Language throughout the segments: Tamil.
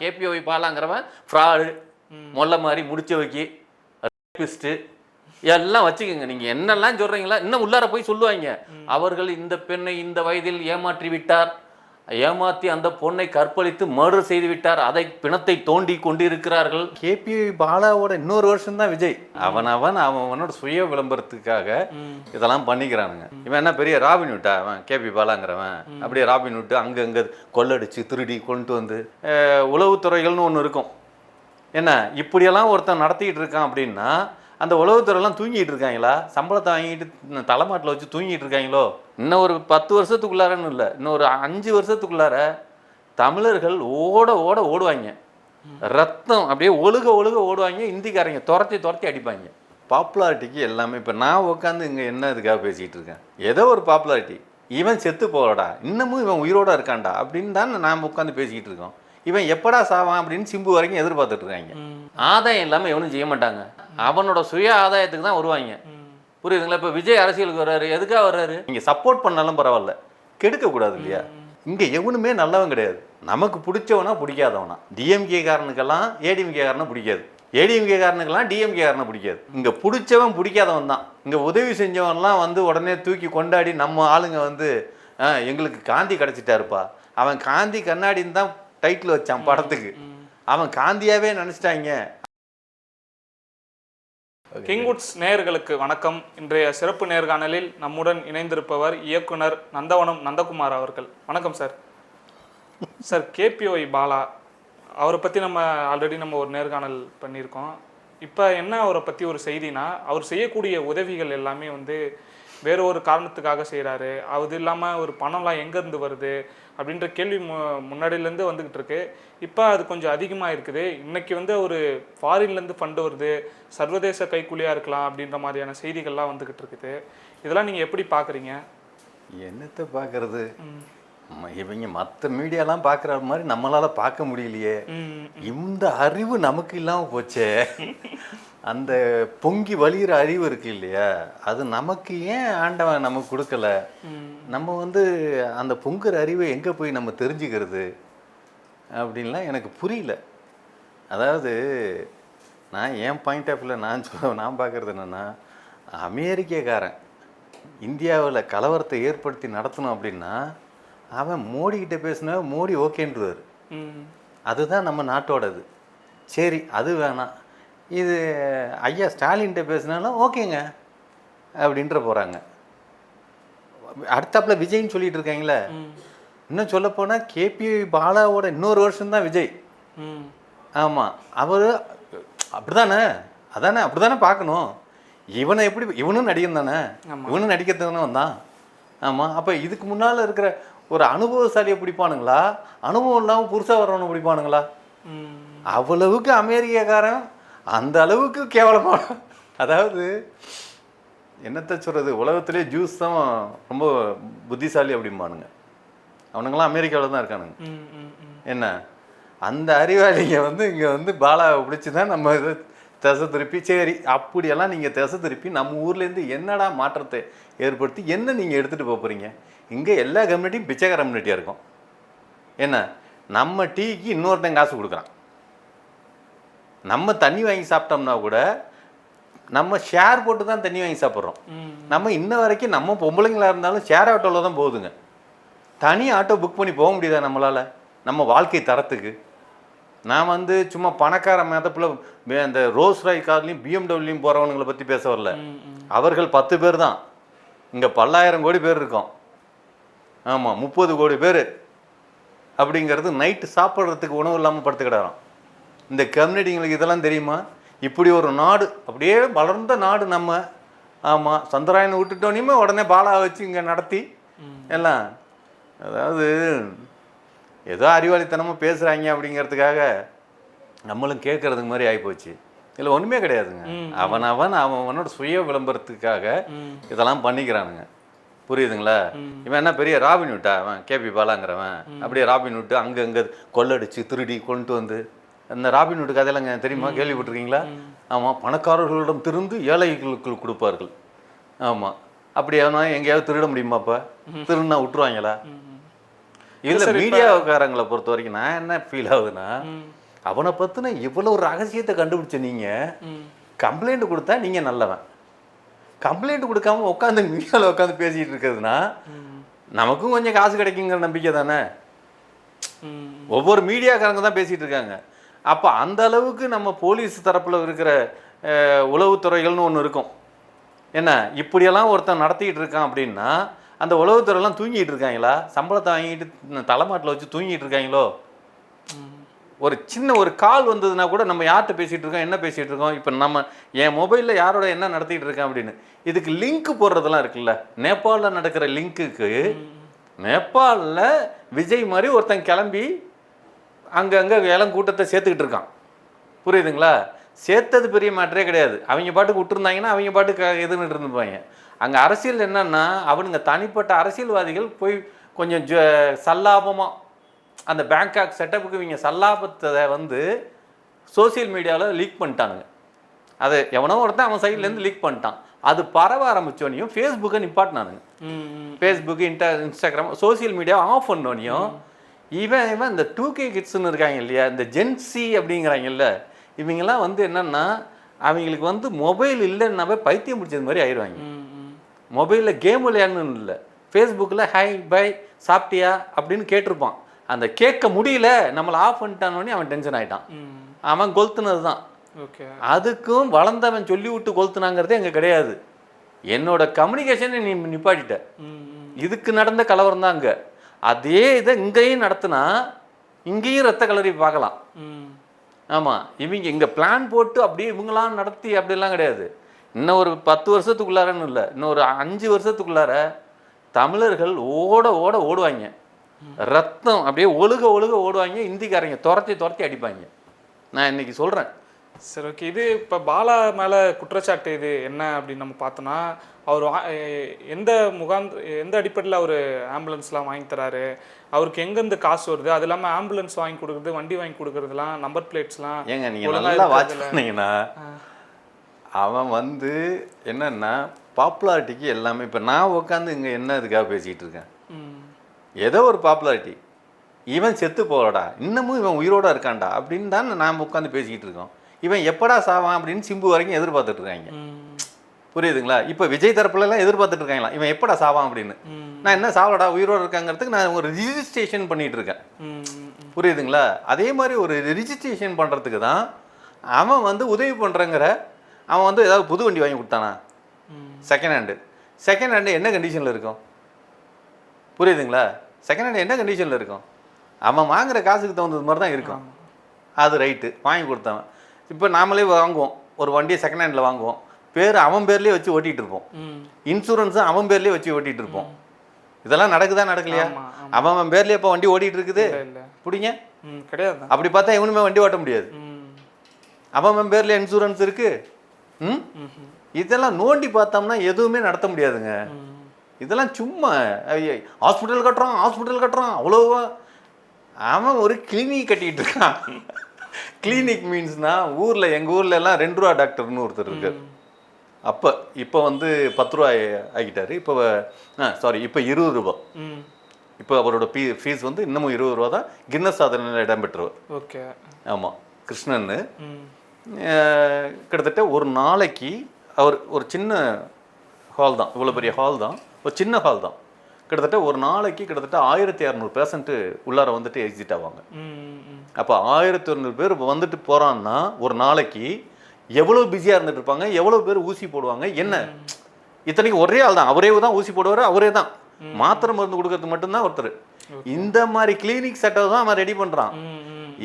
கேபிஓ பாலாங்கிறவன் ஃப்ராடு மொல்ல மாதிரி முடிச்ச வைக்கி ரேபிஸ்ட்டு எல்லாம் வச்சுக்கோங்க. நீங்கள் என்னெல்லாம் சொல்கிறீங்களா இன்னும் உள்ளார போய் சொல்லுவாங்க. அவர்கள் இந்த பெண்ணை இந்த வயதில் ஏமாற்றி விட்டார் ஏமாத்தி அந்த பொண்ணை கற்பழித்து மர்டர் செய்து விட்டார். அதை பிணத்தை தோண்டி கொண்டிருக்கிறார்கள். கேபி பாலாவோட இன்னொரு வருஷம் தான் விஜய். அவன் அவன் அவன் அவனோட சுய விளம்பரத்துக்காக இதெல்லாம் பண்ணிக்கிறானுங்க. இவன் என்ன பெரிய ராபின் விட்டா அவன் கேபி பாலாங்கிறவன். அப்படியே ராபின் விட்டு அங்கங்க கொள்ளடிச்சு திருடி கொண்டு வந்து உளவுத்துறைகள்னு ஒன்று இருக்கும். என்ன இப்படியெல்லாம் ஒருத்தன் நடத்திக்கிட்டு இருக்கான் அப்படின்னா அந்த உளவுத்துறையெல்லாம் தூங்கிட்டு இருக்காங்களா சம்பளத்தை வாங்கிட்டு தலைமாட்டில் வச்சு தூங்கிட்டு இருக்காங்களோ இன்னும் ஒரு பத்து வருஷத்துக்குள்ளாரன்னு இல்லை. இன்னும் ஒரு அஞ்சு வருஷத்துக்குள்ளார தமிழர்கள் ஓட ஓட ஓடுவாங்க. ரத்தம் அப்படியே ஒழுக ஒழுக ஓடுவாங்க. இந்திக்காரங்க துரத்தி துரத்தி அடிப்பாங்க. பாப்புலாரிட்டிக்கு எல்லாமே இப்போ நான் உட்காந்து இங்கே என்ன இதுக்காக பேசிகிட்டு இருக்கேன்? ஏதோ ஒரு பாப்புலாரிட்டி. இவன் செத்து போகலடா. இன்னமும் இவன் உயிரோட இருக்கான்டா அப்படின்னு தான் நாம் உட்காந்து பேசிக்கிட்டு இருக்கோம். இவன் எப்படா சாவான் அப்படின்னு சிம்பு வரைக்கும் எதிர்பார்த்துட்டு இருக்காங்க. ஆதாயம் இல்லாமல் எவனும் செய்ய மாட்டாங்க. அவனோட சுய ஆதாயத்துக்கு தான் வருவாங்க. புரியுதுங்களா? இப்போ விஜய் அரசியலுக்கு வர்றாரு. எதுக்காக வர்றாரு? நீங்கள் சப்போர்ட் பண்ணாலும் பரவாயில்ல. கெடுக்க கூடாது இல்லையா? இங்கே எவனுமே நல்லவன் கிடையாது. நமக்கு பிடிச்சவனா பிடிக்காதவனா. டிஎம்கே காரனுக்கெல்லாம் ஏடிஎம்கே காரனை பிடிக்காது. ஏடிஎம்கே காரனுக்கெல்லாம் டிஎம்கே காரனை பிடிக்காது. இங்கே பிடிச்சவன் பிடிக்காதவன் தான். இங்கே உதவி செஞ்சவன்லாம் வந்து உடனே தூக்கி கொண்டாடி நம்ம ஆளுங்க வந்து "ஆ, எங்களுக்கு காந்தி கிடச்சிட்டாருப்பா. அவன் காந்தி கண்ணாடின்னு தான் டைட்டில் வச்சான் படத்துக்கு. அவன் காந்தியாவே நினச்சிட்டாங்க. கிங்வுட்ஸ் நேயர்களுக்கு வணக்கம். இன்றைய சிறப்பு நேர்காணலில் நம்முடன் இணைந்திருப்பவர் இயக்குனர் நந்தவனம் நந்தகுமார் அவர்கள். வணக்கம் சார். சார் கேபிஒய் பாலா அவரை பற்றி நம்ம ஆல்ரெடி நம்ம ஒரு நேர்காணல் பண்ணியிருக்கோம். இப்போ என்ன அவரை பற்றி ஒரு செய்தினா அவர் செய்யக்கூடிய உதவிகள் எல்லாமே வந்து வேற ஒரு காரணத்துக்காக செய்கிறாரு. அது இல்லாமல் ஒரு பணம்லாம் எங்கேருந்து வருது அப்படின்ற கேள்வி மு முன்னாடியிலேருந்து வந்துக்கிட்டு இருக்கு. இப்போ அது கொஞ்சம் அதிகமாக இருக்குது. இன்னைக்கு வந்து ஒரு ஃபாரின்லேருந்து ஃபண்டு வருது. சர்வதேச கைக்கூலியாக இருக்கலாம் அப்படின்ற மாதிரியான செய்திகள்லாம் வந்துக்கிட்டு இருக்குது. இதெல்லாம் நீங்கள் எப்படி பார்க்குறீங்க? என்னத்தை பார்க்கறது? இவங்க மற்ற மீடியாலாம் பார்க்குற மாதிரி நம்மளால பார்க்க முடியலையே. இந்த அறிவு நமக்கு இல்லாமல் போச்சே. அந்த பொங்கி வழியிற அறிவு இருக்கு இல்லையா? அது நமக்கு ஏன் ஆண்டவன் நமக்கு கொடுக்கல? நம்ம வந்து அந்த பொங்குற அறிவை எங்கே போய் நம்ம தெரிஞ்சுக்கிறது? அப்படின்லாம் எனக்கு புரியல. அதாவது நான் என் பாயிண்ட் ஆஃப் வியூவில் நான் சொல்ல நான் பார்க்குறது என்னென்னா அமெரிக்கக்காரன் இந்தியாவில் கலவரத்தை ஏற்படுத்தி நடத்தணும் அப்படின்னா அவன் மோடிக்கிட்ட பேசினா மோடி ஓகேன்றுவார். ம். அதுதான் நம்ம நாட்டோடது. சரி அது வேணாம். இது ஐயா ஸ்டாலின்கிட்ட பேசினாலும் ஓகேங்க அப்படின்ற போகிறாங்க அடுத்தாப்புல விஜய்ன்னு சொல்லிட்டு இருக்காங்களே. இன்னும் சொல்லப்போனால் கேபி பாலாவோட இன்னொரு வருஷம் தான் விஜய். ம். ஆமாம் அவர் அப்படிதானே? அதானே? அப்படிதானே பார்க்கணும். இவனை எப்படி இவனும் நடிகன் தானே. இவனும் நடிக்கிறதுக்கு தானே வந்தான்? ஆமாம் அப்போ இதுக்கு முன்னால் இருக்கிற ஒரு அனுபவசாலியை பிடிப்பானுங்களா? அனுபவம் இல்லாமல் புதுசாக வர்றவனை பிடிப்பானுங்களா? அவ்வளவுக்கு அமெரிக்காக்காரன் அந்த அளவுக்கு கேவலமான அதாவது என்னத்தை சொல்கிறது உலகத்திலே ஜூஸ் தான் ரொம்ப புத்திசாலி அப்படிம்பானுங்க. அவனுங்களாம் அமெரிக்காவில் தான் இருக்கானுங்க. என்ன? அந்த அறிவாளிங்க வந்து இங்கே வந்து பாலாவை பிடிச்சி தான் நம்ம இது திசை திருப்பி சரி அப்படியெல்லாம் நீங்கள் திசை திருப்பி நம்ம ஊர்லேருந்து என்னடா மாற்றத்தை ஏற்படுத்தி என்ன நீங்கள் எடுத்துகிட்டு போக போகிறீங்க இங்கே எல்லா கம்யூனிட்டியும் பிச்சைக்கார கம்யூனிட்டியாக இருக்கும். என்ன? நம்ம டீக்கு இன்னொருத்தன் காசு கொடுக்குறான். நம்ம தண்ணி வாங்கி சாப்பிட்டோம்னா கூட நம்ம ஷேர் போட்டு தான் தண்ணி வாங்கி சாப்பிட்றோம். நம்ம இன்ன வரைக்கும் நம்ம பொம்பளைங்களா இருந்தாலும் ஷேர் ஆட்டோவில் தான் போகுதுங்க. தனி ஆட்டோ புக் பண்ணி போக முடியுதா நம்மளால்? நம்ம வாழ்க்கை தரத்துக்கு. நான் வந்து சும்மா பணக்கார மதப்பில் அந்த ரோஸ் ராய் கார்லையும் பிஎம்டபிள்யூலையும் போகிறவனுங்களை பற்றி பேச வரல. அவர்கள் பத்து பேர் தான். இங்கே பல்லாயிரம் கோடி பேர் இருக்கோம். ஆமாம் முப்பது கோடி பேர். அப்படிங்கிறது நைட்டு சாப்பிட்றதுக்கு உணவு இல்லாமல் படுத்து கிடறோம் இந்த கம்யூனிட்டிங்களுக்கு இதெல்லாம் தெரியுமா? இப்படி ஒரு நாடு அப்படியே வளர்ந்த நாடு நம்ம. ஆமாம் சந்திராயனை விட்டுட்டோனையுமே உடனே பாலா வச்சு இங்கே நடத்தி. எல்லாம். அதாவது ஏதோ அறிவாளித்தனமாக பேசுகிறாங்க அப்படிங்கிறதுக்காக நம்மளும் கேட்கறதுக்கு மாதிரி ஆகிப்போச்சு இதில் ஒன்றுமே கிடையாதுங்க. அவன் அவன் அவன் அவனோட சுய விளம்பரத்துக்காக இதெல்லாம் பண்ணிக்கிறானுங்க. புரியுதுங்களா? இவன் என்ன பெரிய ராபின் விட்டா அவன் கேபி பாலாங்கிறவன். அப்படியே ராபின் விட்டு அங்கங்க கொள்ளடிச்சு திருடி கொண்டு வந்து அந்த ராபின் விட்டு கதையெல்லாம் தெரியுமா? கேள்விப்பட்டிருக்கீங்களா? ஆமாம் பணக்காரர்களிடம் திருந்து ஏழைகளுக்கு கொடுப்பார்கள். ஆமாம் அப்படி எவனா எங்கேயாவது திருட முடியுமா அப்போ? திருடுனா விட்டுருவாங்களா? இதுல இப்ப- மீடியாக்காரங்களை பொறுத்த வரைக்கும் நான் என்ன ஃபீல் ஆகுதுன்னா அவனை பத்தின இவ்வளவு ரகசியத்தை கண்டுபிடிச்ச நீங்க ம், கம்ப்ளைண்ட் கொடுத்தா நீங்க நல்லவன். கம்ப்ளைண்ட் கொடுக்காம உட்காந்து மீடியாவில் உட்காந்து பேசிட்டு இருக்கிறதுனா நமக்கும் கொஞ்சம் காசு கிடைக்குங்கிற நம்பிக்கை தானே? ஒவ்வொரு மீடியாக்காரங்க தான் பேசிட்டு இருக்காங்க. அப்போ அந்த அளவுக்கு நம்ம போலீஸ் தரப்புல இருக்கிற உளவுத்துறைகள்னு ஒன்று இருக்கும். என்ன? இப்படியெல்லாம் ஒருத்தன் நடத்திட்டு இருக்கான் அப்படின்னா அந்த உளவுத்துறையெல்லாம் தூங்கிட்டு இருக்காங்களா? சம்பளத்தை வாங்கிட்டு தலைமாட்டில் வச்சு தூங்கிட்டு இருக்காங்களோ. ஒரு சின்ன ஒரு கால் வந்ததுன்னா கூட நம்ம யார்கிட்ட பேசிட்டு இருக்கோம்? என்ன பேசிட்டு இருக்கோம்? இப்போ நம்ம என் மொபைலில் யாரோட என்ன நடத்திட்டு இருக்கேன் அப்படின்னு. இதுக்கு லிங்க் போடுறதெல்லாம் இருக்குல்ல? நேபாளில் நடக்கிற லிங்க்குக்கு நேபாளில் விஜய் மாதிரி ஒருத்தன் கிளம்பி அங்கங்கே இளம் கூட்டத்தை சேர்த்துக்கிட்டு இருக்கான். புரியுதுங்களா? சேர்த்தது பெரிய மேட்டரே கிடையாது. அவங்க பாட்டுக்கு விட்டுருந்தாங்கன்னா அவங்க பாட்டுக்கு எதுன்னு இருந்துப்பாங்க அங்கே அரசியல் என்னன்னா அவனுங்க தனிப்பட்ட அரசியல்வாதிகள் போய் கொஞ்சம் ஜ சல்லாபமாக அந்த பேங்காக் செட்டப்புக்கு இவங்க சல்லாபத்தை வந்து சோஷியல் மீடியாவில் லீக் பண்ணிட்டானுங்க. அது எவனோ ஒருத்தன் அவன் சைட்லேருந்து லீக் பண்ணிட்டான். அது பரவ ஆரம்பிச்சோனையும் ஃபேஸ்புக்கை நிப்பாட்டினானுங்க. ம், ம். Facebook Insta Instagram social media off பண்ணோனையும் இவன் இவன் இந்த டூ கே கிட்ஸ்னு இருக்காங்க இல்லையா? இந்த ஜென்சி அப்படிங்கிறாங்கல்ல. இவங்கெல்லாம் வந்து என்னன்னா அவங்களுக்கு வந்து மொபைல் இல்லைன்னாவே பைத்தியம் பிடிச்சது மாதிரி ஆயிடுவாங்க. மொபைலில் கேம் விளையாடணும்னு இல்லை. ஃபேஸ்புக்கில் ஹை பை சாப்பிட்டியா? அப்படின்னு கேட்டிருப்பான். அந்த கேட்க முடியல நம்மளை ஆஃப் பண்ணிட்டானோடனே அவன் டென்ஷன் ஆயிட்டான். ம். அவன் கொளுத்துனது தான் ஓகே. அதுக்கும் வளர்ந்தவன் சொல்லி விட்டு கொளுத்துனாங்கிறதே அங்கே கிடையாது. என்னோட கம்யூனிகேஷனை நீ நிப்பாட்டிட்ட. இதுக்கு நடந்த கலவரம் தான் அங்கே. அதே இதை இங்கேயும் நடத்துனா இங்கேயும் ரத்த கலரி பார்க்கலாம். ஆமாம் இவங்க இங்கே பிளான் போட்டு அப்படியே இவங்களாம் நடத்தி அப்படிலாம் கிடையாது. இன்னும் ஒரு பத்து வருஷத்துக்குள்ளாரன்னு இல்லை இன்னும் ஒரு அஞ்சு வருஷத்துக்குள்ளார தமிழர்கள் ஓட ஓட ஓடுவாங்க. ரத்தம் அப்படியே ஒழுக ஒழுக ஓடுவாங்க இந்திக்காரங்க துரத்தி துரத்தி அடிப்பாங்க. நான் இன்னைக்கு சொல்கிறேன் சரி ஓகே இது இப்போ பாலா மேலே குற்றச்சாட்டு இது என்ன அப்படின்னு நம்ம பார்த்தோன்னா அவர் எந்த முகாந்த எந்த அடிப்படையில் அவர் ஆம்புலன்ஸ்லாம் வாங்கி தராரு? அவருக்கு எங்கேருந்து காசு வருது? அது இல்லாமல் ஆம்புலன்ஸ் வாங்கி கொடுக்குறது வண்டி வாங்கி கொடுக்குறதுலாம் நம்பர் பிளேட்ஸ்லாம் ஏங்க நீங்கள் நல்லா வாட்ச் பண்ணீங்கன்னா அவன் வந்து என்னன்னா பாப்புலாரிட்டிக்கு எல்லாமே இப்போ நான் உட்காந்து இங்கே என்ன இதுக்காக பேசிகிட்டு இருக்கேன்? ஏதோ ஒரு பாப்புலாரிட்டி இவன் செத்து போகலடா இன்னமும் இவன் உயிரோட இருக்கான்டா அப்படின்னு தான் நாம் உட்காந்து பேசிக்கிட்டு இருக்கோம். இவன் எப்படா சாவான் அப்படின்னு சிம்பு வரைக்கும் எதிர்பார்த்துட்டு இருக்காங்க. புரியுதுங்களா? இப்போ விஜய் தரப்புல எல்லாம் எதிர்பார்த்துட்டு இருக்காங்களா இவன் எப்படா சாவான் அப்படின்னு? நான் என்ன சாவலடா உயிரோட இருக்காங்கிறதுக்கு நான் ஒரு ரிஜிஸ்ட்ரேஷன் பண்ணிட்டு இருக்கேன். புரியுதுங்களா? அதே மாதிரி ஒரு ரிஜிஸ்ட்ரேஷன் பண்ணுறதுக்கு தான் அவன் வந்து உதவி பண்ணுறங்கிற அவன் வந்து ஏதாவது புது வண்டி வாங்கி கொடுத்தானா? செகண்ட் ஹேண்டு செகண்ட் ஹேண்டு என்ன கண்டிஷனில் இருக்கும்? புரியுதுங்களா? செகண்ட் ஹேண்டு என்ன கண்டிஷனில் இருக்கும்? அவன் வாங்குற காசுக்கு தகுந்தது மாதிரி தான் இருக்கும் அது ரைட்டு வாங்கி கொடுத்தவன். இப்போ நாமளே வாங்குவோம். ஒரு வண்டியை செகண்ட் ஹேண்டில் வாங்குவோம். பேர் அவன் பேர்லேயே வச்சு ஓட்டிகிட்டு இருப்போம். இன்சூரன்ஸும் அவன் பேர்லேயே வச்சு ஓட்டிகிட்டு இருப்போம். இதெல்லாம் நடக்குதா நடக்கலையா. அவன் அவன் பேர்லேயே இப்போ வண்டி ஓட்டிகிட்டு இருக்குது. பிடிங்க. கிடையாது அப்படி பார்த்தா இவனுமே வண்டி ஓட்ட முடியாது. அவன் அவன் பேர்ல இன்சூரன்ஸ் இருக்கு. ம்? இதெல்லாம் நோண்டி பார்த்தோம்னா எதுவுமே நடத்த முடியாதுங்க. இதெல்லாம் சும்மா ஹாஸ்பிட்டல் கட்டுறான் ஹாஸ்பிட்டல் கட்டுறான். அவ்வளோவா அவன் ஒரு கிளினிக் கட்டிட்டு இருக்கான். கிளினிக் மீன்ஸ்னா ஊரில் எங்கள் ஊர்ல எல்லாம் ரெண்டு ரூபா டாக்டர்னு ஒருத்தர் இருக்கு. அப்போ இப்போ வந்து பத்து ரூபா ஆகிட்டாரு. இப்போ ஆ சாரி இப்போ இருபது ரூபா. இப்போ அவரோட ஃபீ ஃபீஸ் வந்து இன்னமும் இருபது ரூபா தான். கின்னஸ் சாதனையில் இடம்பெற்றவர். ஓகே. ஆமாம் அஹ் கிட்டத்தட்ட ஒரு நாளைக்கு அவர் ஒரு சின்ன ஹால் தான். இவ்வளோ பெரிய ஹால் தான். ஒரு சின்ன ஹால் தான். கிட்டத்தட்ட ஒரு நாளைக்கு கிட்டத்தட்ட ஆயிரத்தி இரநூறு பேஷண்ட்டு உள்ளார வந்துட்டு எக்ஸிட் ஆவாங்க. அப்போ ஆயிரத்தி இரநூறு பேர் வந்துட்டு போகிறான்னா ஒரு நாளைக்கு எவ்வளோ பிஸியாக இருந்துட்டு இருப்பாங்க எவ்வளோ பேர் ஊசி போடுவாங்க என்ன? இத்தனைக்கு ஒரே ஆள் தான். அவரே தான் ஊசி போடுவார் அவரே தான். மாத்திரை மருந்து கொடுக்கறது மட்டும்தான் ஒருத்தர். இந்த மாதிரி கிளினிக் செட்டப் தான் அவன் ரெடி பண்ணுறான்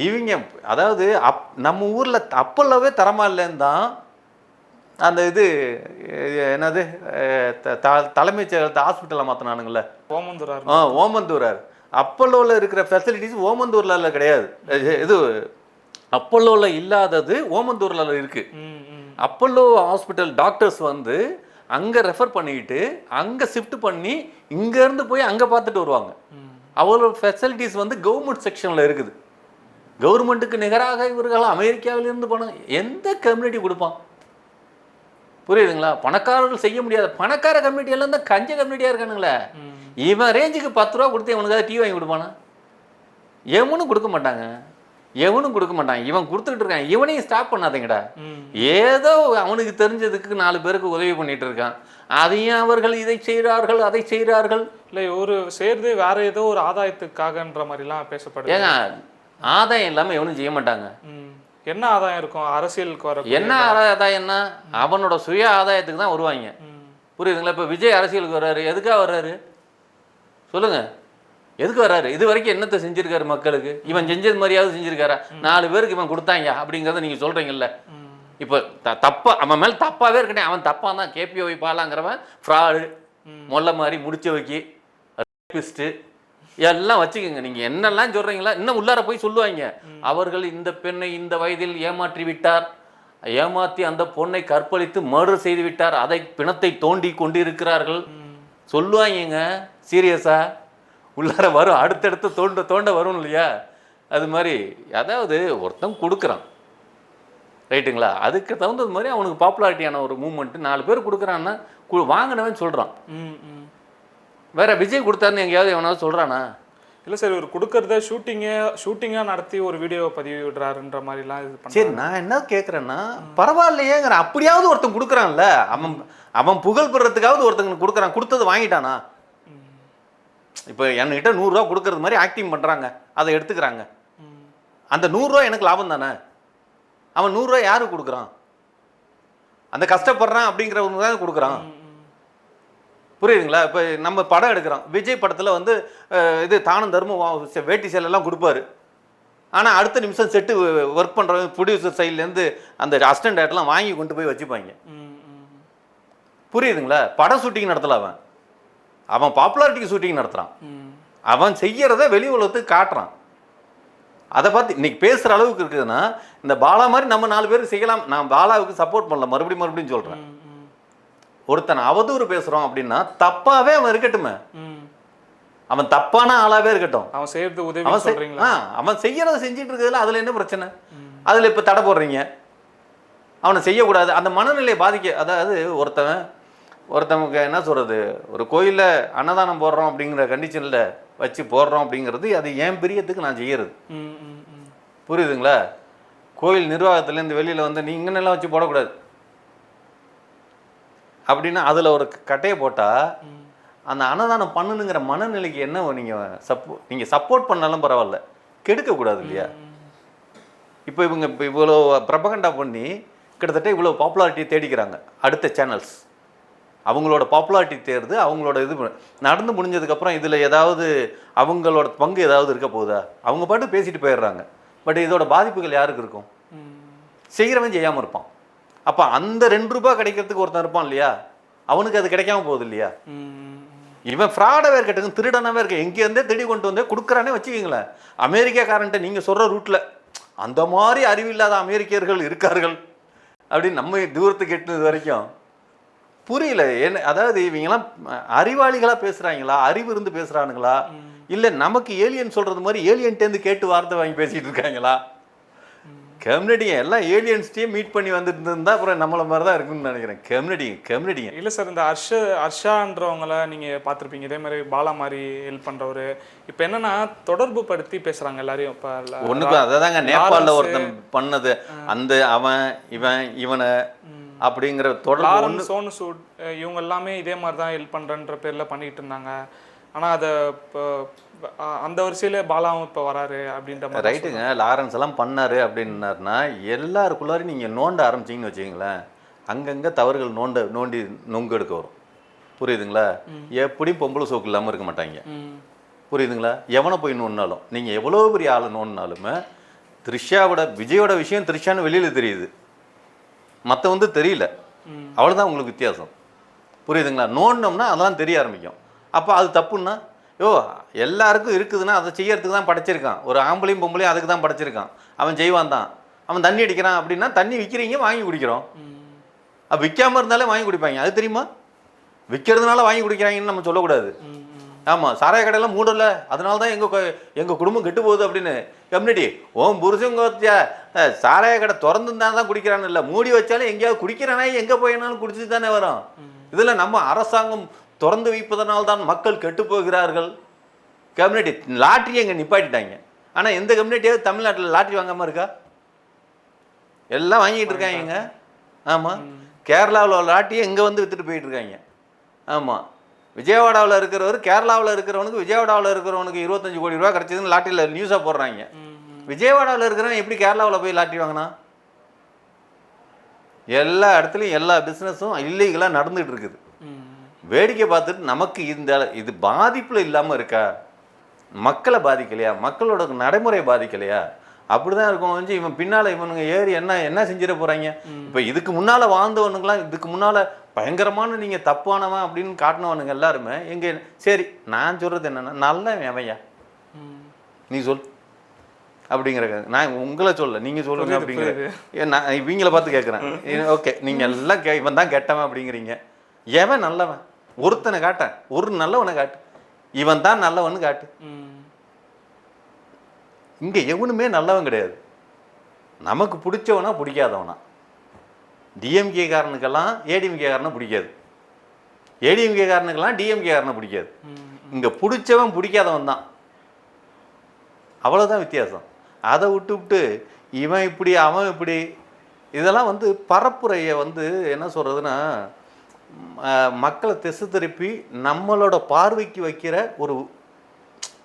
இவங்க அதாவது அப் நம்ம ஊரில் அப்பல்லவே தரமா இல்லைன்னு தான் அந்த இது என்னது த- தலைமைச் செயலகத்தை ஹாஸ்பிட்டலில் மாற்றினானுங்களே ஓமந்துரார் ஆ ஓமந்தூரார். அப்பல்லோவில் இருக்கிற ஃபெசிலிட்டிஸ் ஓமந்தூரில் கிடையாது. இது- அப்பல்லோவில் இல்லாதது ஓமந்தூரில் இருக்கு. ம் ம். அப்பல்லோ ஹாஸ்பிட்டல் டாக்டர்ஸ் வந்து அங்கே ரெஃபர் பண்ணிக்கிட்டு அங்கே ஷிஃப்ட் பண்ணி இங்கேருந்து போய் அங்கே பார்த்துட்டு வருவாங்க. அவ்வளோ ஃபெசிலிட்டிஸ் வந்து கவர்மெண்ட் செக்ஷனில் இருக்குது. கவர்மெண்ட்டுக்கு நிகராக இவர்கள் அமெரிக்காவிலிருந்து பணம் எந்த கம்யூனிட்டி கொடுப்பான்? புரியுதுங்களா? பணக்காரர்கள் செய்ய முடியாத பணக்கார கம்யூனிட்டி எல்லாம் தான் கஞ்ச கம்யூனிட்டியாக இருக்கானுங்களே. இவன் ரேஞ்சுக்கு பத்து ரூபா கொடுத்து இவனுக்காக டீ வாங்கி கொடுப்பானா? எவனும் கொடுக்க மாட்டாங்க. எவனும் கொடுக்க மாட்டான் இவன் கொடுத்துக்கிட்டு இருக்கான். இவனையும் ஸ்டாப் பண்ணாதீங்கடா. ஏதோ அவனுக்கு தெரிஞ்சதுக்கு நாலு பேருக்கு உதவி பண்ணிட்டு இருக்கான். அதையும் அவர்கள் இதை செய்கிறார்கள் அதை செய்கிறார்கள். இல்லை ஒரு சேர்ந்து வேற ஏதோ ஒரு ஆதாயத்துக்காகன்ற மாதிரிலாம் பேசப்படுது. ஏங்க ஆதாயம் இல்லாமல் எவனும் செய்ய மாட்டாங்க. என்ன ஆதாயம் இருக்கும்? அரசியலுக்கு வர என்ன ஆதாயம். என்ன அவனோட சுய ஆதாயத்துக்கு தான் வருவாங்க. புரியுதுங்களா? இப்போ விஜய் அரசியலுக்கு வர்றாரு. எதுக்காக வர்றாரு? சொல்லுங்க. எதுக்கு வர்றாரு? இது வரைக்கும் என்னத்தை செஞ்சிருக்காரு மக்களுக்கு? இவன் செஞ்சது மாதிரியாவது செஞ்சிருக்காரா? நாலு பேருக்கு இவன் கொடுத்தாங்க அப்படிங்கிறத நீங்க சொல்றீங்கல்ல. இப்போ த தப்பா அவன் மேல தப்பாவே இருக்கட்டே அவன் தப்பா தான். கேபிஓ பாலாங்கிறவன் ஃப்ராடு. மொல்ல மாதிரி முடிச்சு வைக்கி ரேபிஸ்ட்டு எல்லாம் வச்சுக்கோங்க. நீங்க என்னெல்லாம் சொல்றீங்களா இன்னும் உள்ளார போய் சொல்லுவாங்க. அவர்கள் இந்த பெண்ணை இந்த வயதில் ஏமாற்றி விட்டார். ஏமாத்தி அந்த பொண்ணை கற்பழித்து மர்டர் செய்து விட்டார். அதை பிணத்தை தோண்டி கொண்டிருக்கிறார்கள். ம் சொல்லுவாங்கங்க சீரியஸா உள்ளார வரும். அடுத்தடுத்து தோண்ட தோண்ட வரும் இல்லையா? அது மாதிரி அதாவது ஒருத்தன் கொடுக்குறான். ரைட்டுங்களா? அதுக்கு தகுந்தது மாதிரி அவனுக்கு பாப்புலாரிட்டியான ஒரு மூமெண்ட்டு நாலு பேர் கொடுக்குறான்னா கு வாங்கினவன் சொல்கிறான் வேற விஜய் கொடுத்தாருன்னு எங்கேயாவது எவனாவது சொல்கிறானா இல்லை சார் இவர் கொடுக்கறத ஷூட்டிங்கே ஷூட்டிங்காக நடத்தி ஒரு வீடியோவை பதிவு விடுறாருன்ற மாதிரிலாம் இது சரி பண்ணி நான் என்ன கேட்குறேன்னா பரவாயில்லையேங்கிற அப்படியாவது ஒருத்தன் கொடுக்குறான்ல. அவன் அவன் புகழ் பெறத்துக்காவது ஒருத்தங்களுக்கு கொடுக்குறான். கொடுத்தது வாங்கிட்டானா? இப்போ என்கிட்ட நூறுரூவா கொடுக்கறது மாதிரி ஆக்டிங் பண்ணுறாங்க அதை எடுத்துக்கிறாங்க. அந்த நூறுரூவா எனக்கு லாபம் தானே? அவன் நூறுரூவா யாருக்கு கொடுக்குறான்? அந்த கஷ்டப்படுறான் அப்படிங்கிறவங்க தான் கொடுக்குறான். புரியுதுங்களா? இப்போ நம்ம படம் எடுக்கிறோம். விஜய் படத்தில் வந்து இது தானம் தர்மம் வேட்டி சேலெல்லாம் கொடுப்பாரு. ஆனால் அடுத்த நிமிஷம் செட்டு ஒர்க் பண்ணுறவங்க ப்ரொடியூசர் சைட்லேருந்து அந்த அசிஸ்டன்ட் டேரக்டர்லாம் வாங்கி கொண்டு போய் வச்சுப்பாங்க. புரியுதுங்களா? படம் ஷூட்டிங் நடத்தல அவன். அவன் பாப்புலாரிட்டிக்கு ஷூட்டிங் நடத்துகிறான் அவன் செய்கிறத வெளி உலகத்துக்கு காட்டுறான். அதை பார்த்து இன்றைக்கி பேசுகிற அளவுக்கு இருக்குதுன்னா இந்த பாலா மாதிரி நம்ம நாலு பேருக்கு செய்யலாம். நான் பாலாவுக்கு சப்போர்ட் பண்ணல மறுபடியும் மறுபடியும் சொல்கிறேன் ஒருத்தன் அவதூறு பேசுகிறோம் அப்படின்னா தப்பாவே அவன் இருக்கட்டுமே. அவன் தப்பான ஆளாவே இருக்கட்டும். அவன் செய்யறது உதவி அவன் அவன் செய்யறத செஞ்சுட்டு இருக்கிறதுல அதில் என்ன பிரச்சனை? அதில் இப்போ தடை போடுறீங்க. அவனை செய்யக்கூடாது. அந்த மனநிலையை பாதிக்க அதாவது ஒருத்தவன் ஒருத்தவங்க என்ன சொல்கிறது ஒரு கோயிலில் அன்னதானம் போடுறோம் அப்படிங்கிற கண்டிஷனில் வச்சு போடுறோம் அப்படிங்கிறது அது என் பிரியத்துக்கு நான் செய்யறது. புரியுதுங்களா? கோயில் நிர்வாகத்துலேருந்து வெளியில் வந்து நீ இங்கனெல்லாம் வச்சு போடக்கூடாது. அப்படின்னா அதில் ஒரு கட்டையை போட்டால். அந்த அன்னதானம் பண்ணணுங்கிற மனநிலைக்கு என்ன நீங்கள் சப்போ நீங்கள் சப்போர்ட் பண்ணாலும் பரவாயில்ல. கெடுக்கக்கூடாது இல்லையா? இப்போ இவங்க இப்போ இவ்வளோ பிரபகண்டா பண்ணி கிட்டத்தட்ட இவ்வளோ பாப்புலாரிட்டியை தேடிக்கிறாங்க அடுத்த சேனல்ஸ் அவங்களோட பாப்புலாரிட்டி தேர்ந்து அவங்களோட இது நடந்து முடிஞ்சதுக்கப்புறம் இதில் ஏதாவது அவங்களோட பங்கு ஏதாவது இருக்க போகுதா? அவங்க பாட்டு பேசிட்டு போயிடுறாங்க. பட் இதோட பாதிப்புகள் யாருக்கு இருக்கும். செய்கிறவன் செய்யாமல் இருப்பான். அப்போ அந்த ரெண்டு ரூபாய் கிடைக்கிறதுக்கு ஒருத்தன் இருப்பான் இல்லையா? அவனுக்கு அது கிடைக்காம போகுது இல்லையா. இவன் ஃப்ராடாகவே இருக்கட்டும் திருடனாவே இருக்க எங்கேருந்தே தேடி கொண்டு வந்தே கொடுக்குறானே வச்சுக்கிங்களேன். அமெரிக்காக்காரன்ட்ட நீங்கள் சொல்கிற ரூட்டில் அந்த மாதிரி அறிவில்லாத அமெரிக்கர்கள் இருக்கார்கள் அப்படின்னு நம்ம தூரத்துக்கு எட்டுனது வரைக்கும் புரியல. என்ன அதாவது இவங்கெல்லாம் அறிவாளிகளாக பேசுகிறாங்களா அறிவு இருந்து பேசுகிறானுங்களா இல்லை நமக்கு ஏலியன் சொல்கிறது மாதிரி ஏலியன்ட்டேருந்து கேட்டு வார்த்தை வாங்கி பேசிகிட்டு இருக்காங்களா? கம்யூனிட்டிங்க எல்லாம் ஏலியன்ஸ்டையும் மீட் பண்ணி வந்துட்டு இருந்தா அப்புறம் நம்மள மாதிரி தான் இருக்குன்னு நினைக்கிறேன். கம்யூனிட்டிங்க கம்யூனிட்டிங்க இல்ல சார் இந்த ஹர்ஷ ஹர்ஷான்றவங்கள நீங்க பார்த்திருப்பீங்க. இதே மாதிரி பாலா மாதிரி ஹெல்ப் பண்றவரு. இப்போ என்னன்னா தொடர்பு படுத்தி பேசுறாங்க எல்லாரையும். இப்போ ஒண்ணுக்கும் அதாங்க நேபாளில் லாரன்ஸ், ஒருத்தன் பண்ணது. அந்த அவன் இவன் இவனை அப்படிங்கிற தொடர்பு சோனு சூட் இவங்க எல்லாமே இதே மாதிரி தான் ஹெல்ப் பண்றேன்ற பேர்ல பண்ணிட்டு இருந்தாங்க. ஆனா அதை இப்போ அந்த வரிசையில பாலாவும் இப்போ வராரு அப்படின்ற மாதிரி ரைட்டுங்க லாரன்ஸ் எல்லாம் பண்ணாரு அப்படின்னாருன்னா எல்லாருக்குள்ளாரையும் நீங்க நோண்ட ஆரம்பிச்சீங்கன்னு வச்சுங்களேன் அங்கங்க தவறுகள் நோண்ட நோண்டி நொங்கு எடுக்க வரும். புரியுதுங்களா? எப்படியும் பொம்பளை சோக்கு இல்லாமல் இருக்க மாட்டாங்க. புரியுதுங்களா? எவனை போய் நோண்டினாலும் நீங்கள் எவ்வளோ பெரிய ஆளை நோண்டினாலுமே த்ரிஷாவோட விஜயோட விஷயம் த்ரிஷான்னு வெளியில் தெரியுது. மற்ற வந்து தெரியல. அவ்வளோதான் உங்களுக்கு வித்தியாசம். புரியுதுங்களா? நோண்டினோம்னா அதெல்லாம் தெரிய ஆரம்பிக்கும். அப்போ அது தப்புன்னா யோ எல்லாருக்கும் இருக்குதுன்னா அதை செய்யறதுக்கு தான் படைச்சிருக்கான். ஒரு ஆம்பளையும் பொம்பளையும் அதுக்கு தான் படைச்சிருக்கான். அவன் செய்வான் தான். அவன் தண்ணி அடிக்கிறான் அப்படின்னா தண்ணி விற்கிறீங்க வாங்கி குடிக்கிறோம். அப்போ விற்காம இருந்தாலே வாங்கி குடிப்பாங்க. அது தெரியுமா? விற்கிறதுனால வாங்கி குடிக்கிறாங்கன்னு நம்ம சொல்லக்கூடாது. ஆமாம் சாராய கடையெல்லாம் மூடல அதனால தான் எங்கள் எங்கள் குடும்பம் கெட்டு போகுது அப்படின்னு. கம்யூனிட்டி ஓம் புருஷங்க சாராய கடை திறந்துருந்தா தான் குடிக்கிறான்னு இல்லை. மூடி வச்சாலும் எங்கேயாவது குடிக்கிறானா எங்கே போயினாலும் குடிச்சிட்டு தானே வரும் இதில் நம்ம அரசாங்கம் திறந்து வைப்பதனால் தான் மக்கள் கெட்டு போகிறார்கள் கம்யூனிட்டி லாட்ரி எங்கே நிப்பாட்டிட்டாங்க. ஆனால் எந்த கம்யூனிட்டியாவது தமிழ்நாட்டில் லாட்ரி வாங்காமல் இருக்கா? எல்லாம் வாங்கிட்டு இருக்காங்க ஆமாம் கேரளாவில் உள்ள லாட்டியை இங்கே வந்து வித்துட்டு போயிட்டு இருக்காங்க. ஆமாம் விஜயவாடாவில் இருக்கிறவர் கேரளாவில் இருக்கிறவனுக்கு விஜயவாடாவில் இருக்கிறவனுக்கு இருபத்தஞ்சு கோடி ரூபா கிடச்சதுன்னு லாட்டரியில் நியூஸாக போடுறாங்க. விஜயவாடாவில் இருக்கிறவன் எப்படி கேரளாவில் போய் லாட்டரி வாங்கினா? எல்லா இடத்துலையும் எல்லா பிஸ்னஸும் இல்லீகலாக நடந்துகிட்டு இருக்குது. வேடிக்கை பார்த்துட்டு நமக்கு இந்த இது பாதிப்பில் இல்லாமல் இருக்கா? மக்களை பாதிக்கலையா? மக்களோட நடைமுறை பாதிக்கலையா? அப்படிதான் இருக்கும் வந்து இவன் பின்னால இவனுங்க ஏறி என்ன என்ன செஞ்சிட போறாங்க? இப்போ இதுக்கு முன்னால வாழ்ந்தவனுங்களாம் இதுக்கு முன்னால பயங்கரமான நீங்க தப்பானவன் அப்படின்னு காட்டினவனுங்க எல்லாருமே எங்க சரி நான் சொல்றது என்னன்னா நல்லவன் அவன்யா நீ சொல். அப்படிங்கிற நான் உங்களை சொல்ல நீங்க சொல்லுங்க அப்படிங்கிற. நான் இவங்கள பார்த்து கேட்குறேன் ஓகே நீங்க எல்லாம் கே இவன் தான் கெட்டவன் அப்படிங்கிறீங்க. எவன் நல்லவன்? ஒருத்தனை காட்டேன் ஒரு நல்லவனை காட்டு. இவன் தான் நல்லவன்னு காட்டு. இங்க எவனுமே நல்லவன் கிடையாது. நமக்கு பிடிச்சவனா பிடிக்காதவனா. டிஎம்கே காரனுக்கெல்லாம் ஏடிஎம்கே காரனை பிடிக்காது. ஏடிஎம்கே காரனுக்கெல்லாம் டிஎம்கே காரனை பிடிக்காது. இங்க பிடிச்சவன் பிடிக்காதவன் தான். அவ்வளோதான் வித்தியாசம். அதை விட்டு விட்டு இவன் இப்படி அவன் இப்படி இதெல்லாம் வந்து பரப்புரையை வந்து என்ன சொல்கிறதுன்னா மக்களை திசை திருப்பி நம்மளோட பார்வைக்கு வைக்கிற ஒரு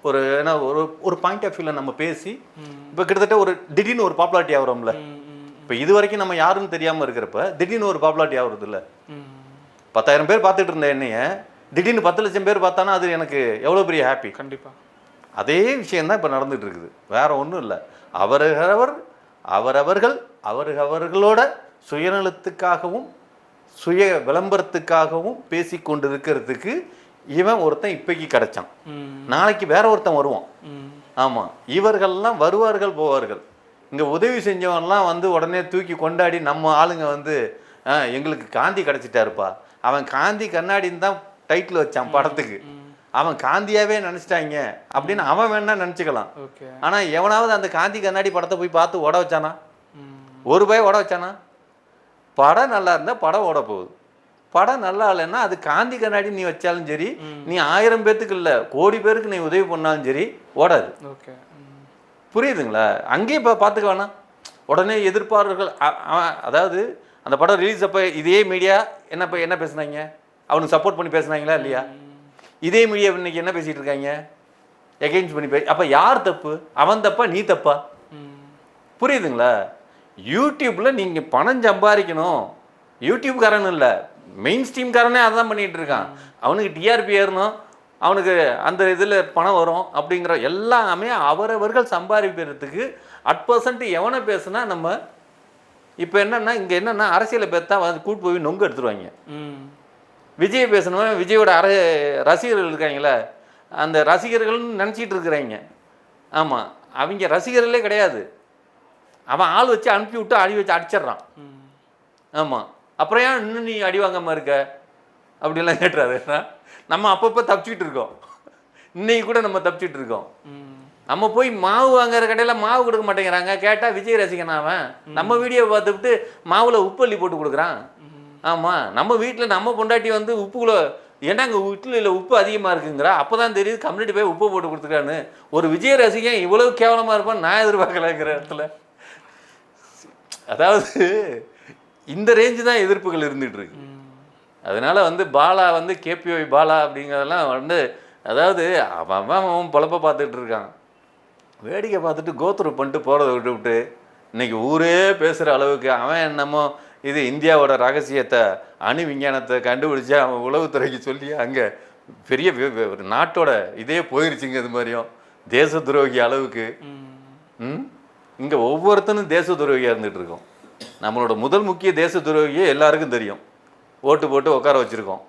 ஒரு என்ன ஒரு ஒரு பாயிண்ட் ஆஃப் வியூவில் நம்ம பேசி இப்போ கிட்டத்தட்ட ஒரு திடீர்னு ஒரு பாப்புலாரிட்டி ஆகிறோம்ல. இப்போ இது வரைக்கும் நம்ம யாருன்னு தெரியாமல் இருக்கிறப்ப திடீர்னு ஒரு பாப்புலாரிட்டி ஆகுறது இல்லை பத்தாயிரம் பேர் பார்த்துட்டு இருந்த என்னைய திடீர்னு பத்து லட்சம் பேர் பார்த்தானா அது எனக்கு எவ்வளோ பெரிய ஹாப்பி கண்டிப்பா. அதே விஷயம்தான் இப்போ நடந்துட்டு இருக்குது. வேற ஒன்றும் இல்லை. அவரவர் அவரவர்கள் அவரவர்களோட சுயநலத்துக்காகவும் சுய விளம்பரத்துக்காகவும் பேசி கொண்டிருக்கிறதுக்கு இவன் ஒருத்தன் இப்பைக்கு கிடைச்சான். நாளைக்கு வேற ஒருத்தன் வருவான். ஆமாம் இவர்கள்லாம் வருவார்கள் போவார்கள். இங்கே உதவி செஞ்சவன்லாம் வந்து உடனே தூக்கி கொண்டாடி நம்ம ஆளுங்க வந்து "ஆ, எங்களுக்கு காந்தி கிடச்சிட்டாருப்பா. அவன் காந்தி கண்ணாடின்னு தான் டைட்டில் வச்சான் படத்துக்கு. அவன் காந்தியாவே நினச்சிட்டாங்க. அப்படின்னு அவன் வேணா நினச்சிக்கலாம். ஆனால் எவனாவது அந்த காந்தி கண்ணாடி படத்தை போய் பார்த்து ஓட வச்சானா? ஒரு பய ஓட வச்சானா? படம் நல்லா இருந்தால் படம் ஓட போகுது. படம் நல்லா இல்லைன்னா அது காந்தி கண்ணாடி நீ வச்சாலும் சரி நீ ஆயிரம் பேத்துக்கு இல்லை கோடி பேருக்கு நீ உதவி பண்ணாலும் சரி ஓடாது. ஓகே. புரியுதுங்களா? அங்கேயே இப்போ பார்த்துக்க வேணாம். உடனே எதிர்ப்பாளர்கள் அதாவது அந்த படம் ரிலீஸ் அப்போ இதே மீடியா என்ன இப்போ என்ன பேசுனாங்க? அவனுக்கு சப்போர்ட் பண்ணி பேசுனாங்களா இல்லையா? இதே மீடியா இன்னைக்கு என்ன பேசிட்டு இருக்காங்க? எகெயின்ஸ்ட் பண்ணி பே அப்போ யார் தப்பு? அவன் தப்பா நீ தப்பா? புரியுதுங்களா? யூடியூப்ல நீங்க பணம் சம்பாதிக்கணும் யூடியூப்காரன் இல்லை. மெயின் ஸ்ட்ரீம்காரனே அதான் பண்ணிட்டு இருக்கான். அவனுக்கு டிஆர்பி ஏறணும். அவனுக்கு அந்த இதில் பணம் வரும் அப்படிங்கிற எல்லாமே அவரவர்கள் சம்பாதிக்கிறதுக்கு அட் பர்சன்ட் எவனை பேசுனா நம்ம இப்போ என்னன்னா இங்கே என்னன்னா அரசியலை பேர்த்தா வந்து கூட்டு போய் நொங்கு எடுத்துருவாங்க. விஜய் பேசணும்? விஜயோட அர ரசிகர்கள் இருக்காங்களே அந்த ரசிகர்கள்னு நினச்சிட்டு இருக்கிறாங்க. ஆமாம் அவங்க ரசிகர்களே கிடையாது. அவன் ஆள் வச்சு அனுப்பி விட்டு அடி வச்சு அடிச்சிடுறான். ஆமாம் அப்புறம் ஏன் இன்னும் நீ அடி வாங்காமல் இருக்க? அப்படிலாம் கேட்டுறாரு. நம்ம அப்பப்போ தப்பிச்சுக்கிட்டு இருக்கோம். இன்னைக்கு கூட நம்ம தப்பிச்சுட்டு இருக்கோம். நம்ம போய் மாவு வாங்குற கடையில் மாவு கொடுக்க மாட்டேங்கிறாங்க. கேட்டால் விஜய் ரசிகன் அவன்? நம்ம வீடியோ பார்த்துக்கிட்டு மாவில் உப்பு அள்ளி போட்டு கொடுக்குறான். ஆமாம் நம்ம வீட்டில் நம்ம பொண்டாட்டி வந்து உப்புக்குள்ள ஏன்னாங்க வீட்டில் உப்பு அதிகமாக இருக்குங்கிறா? அப்போ தான் தெரியுது கம்யூனிட்டி போய் உப்பு போட்டு கொடுத்துருக்கான்னு. ஒரு விஜய் ரசிகன் இவ்வளவு கேவலமாக இருப்பான்னு நான் எதிர்பார்க்கலங்கிற இடத்துல. அதாவது இந்த ரேஞ்சு தான் எதிர்ப்புகள் இருந்துட்டு இருக்கு. அதனால வந்து பாலா வந்து கேபிஒய் பாலா அப்படிங்கிறதெல்லாம் வந்து அதாவது அவன் அவன் பொழப்ப பார்த்துட்டு இருக்கான். வேடிக்கை பார்த்துட்டு கோத்ரூ பண்ணிட்டு போகிறத விட்டு விட்டு இன்னைக்கு ஊரே பேசுகிற அளவுக்கு அவன் என்னமோ இது இந்தியாவோட ரகசியத்தை அணு விஞ்ஞானத்தை கண்டுபிடிச்சு அவன் உளவுத்துறைக்கு சொல்லி அங்கே பெரிய நாட்டோட இதே போயிருச்சுங்க இது மாதிரியும். தேச துரோகி அளவுக்கு. ம்? இங்கே ஒவ்வொருத்தனும் தேச துரோகியாக இருந்துட்டு இருக்கோம். நம்மளோட முதல் முக்கிய தேச துரோகியே எல்லாருக்கும் தெரியும். ஓட்டு போட்டு உட்கார வச்சுருக்கோம்.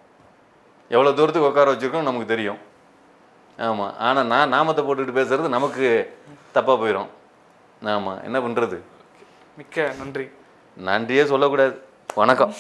எவ்வளோ தூரத்துக்கு உட்கார வச்சுருக்கோம் நமக்கு தெரியும். ஆமாம் ஆனால் நான் நாமத்தை போட்டுக்கிட்டு பேசுறது நமக்கு தப்பாக போயிடும் ஆமாம் என்ன பண்ணுறது மிக்க நன்றி. நன்றியே சொல்லக்கூடாது. வணக்கம்.